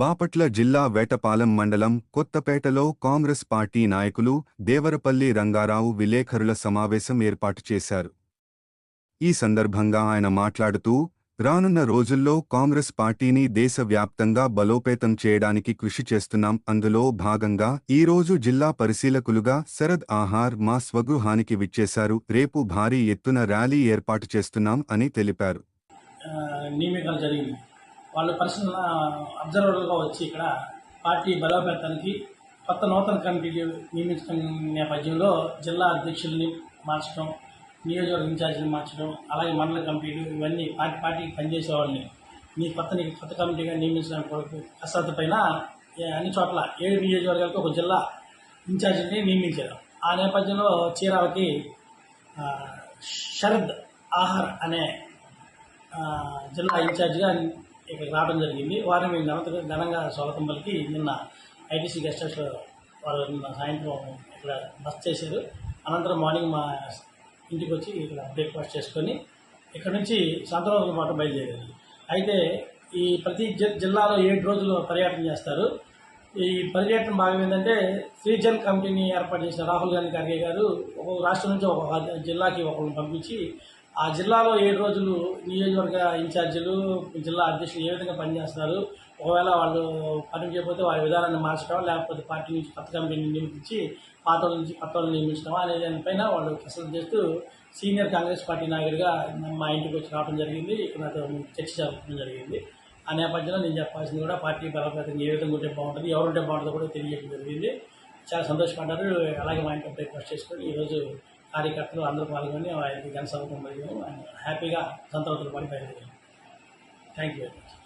బాపట్ల జిల్లా వేటపాలెం మండలం కొత్తపేటలో కాంగ్రెస్ పార్టీ నాయకులు దేవరపల్లి రంగారావు విలేఖరుల సమావేశం ఏర్పాటు చేశారు. ఈ సందర్భంగా ఆయన మాట్లాడుతూ రానున్న రోజుల్లో కాంగ్రెస్ పార్టీని దేశవ్యాప్తంగా బలోపేతం చేయడానికి కృషి చేస్తున్నాం. అందులో భాగంగా ఈ రోజు జిల్లా పరిశీలకులుగా శరద్ ఆహార్ మా స్వగృహానికి విచ్చేశారు. రేపు భారీ ఎత్తున ర్యాలీ ఏర్పాటు చేస్తున్నాం అని తెలిపారు. వాళ్ళు పర్సనల్ అబ్జర్వర్గా వచ్చి ఇక్కడ పార్టీ బలోపేతానికి కొత్త నూతన కమిటీలు నియమించడం నేపథ్యంలో జిల్లా అధ్యక్షుల్ని మార్చడం నియోజకవర్గ ఇన్ఛార్జీని మార్చడం అలాగే మండల కమిటీలు ఇవన్నీ పార్టీ పార్టీకి పనిచేసే వాళ్ళని మీ కొత్త కొత్త కమిటీగా నియమించడానికి కొరకు కసరత్తు పైన అన్ని చోట్ల ఏడు నియోజకవర్గాలకు ఒక జిల్లా ఇన్ఛార్జిని నియమించారు. ఆ నేపథ్యంలో చీరాలకి శరద్ ఆహార్ అనే జిల్లా ఇన్ఛార్జిగా ఇక్కడ రావడం జరిగింది. వారిని మేము ఘనత ఘనంగా స్వాగతం పలికి నిన్న ఐటీసీ గెస్ట్ హౌస్లో వాళ్ళు నిన్న సాయంత్రం ఇక్కడ బస్ చేశారు. అనంతరం మార్నింగ్ మా ఇంటికి వచ్చి ఇక్కడ బ్రేక్ఫాస్ట్ చేసుకొని ఇక్కడ నుంచి సంతరం మాట బయలుదేరారు. అయితే ఈ ప్రతి జి- జిల్లాలో ఏడు రోజులు పర్యటన చేస్తారు. ఈ పర్యటన భాగం ఏంటంటే శ్రీజన్ కమిటీని ఏర్పాటు చేసిన రాహుల్ గాంధీ ఖర్గే గారు ఒక్కొక్క రాష్ట్రం నుంచి ఒక్కొక్క జిల్లాకి ఒకరిని పంపించి ఆ జిల్లాలో ఏడు రోజులు నియోజకవర్గ ఇన్ఛార్జీలు జిల్లా అధ్యక్షులు ఏ విధంగా పనిచేస్తున్నారు? ఒకవేళ వాళ్ళు పని చేయకపోతే వారి విధానాన్ని మార్చడం లేకపోతే పార్టీ నుంచి కొత్త కంపెనీ నియమించి పాత వాళ్ళ నుంచి కొత్త వాళ్ళని నియమించడం అనే దానిపైన వాళ్ళు కసరత్తు చేస్తూ సీనియర్ కాంగ్రెస్ పార్టీ నాయకుడిగా మా ఇంటికి వచ్చి రావడం జరిగింది. ఇక్కడ నాతో చర్చ జరపడం జరిగింది. ఆ నేపథ్యంలో నేను చెప్పాల్సింది కూడా పార్టీ బలపేతం ఏ విధంగా ఉంటే బాగుంటుంది ఎవరుంటే బాగుంటుందో కూడా తెలియజేయడం జరిగింది. చాలా సంతోషపడ్డారు. అలాగే మా ఇంట్లో రిక్వెస్ట్ చేసుకొని ఈరోజు కార్యకర్తలు అందరూ పాల్గొని ఆయనకి ఘన మరియు హ్యాపీగా సంతోషాలు పడి బయలుదేరారు. Thank you very much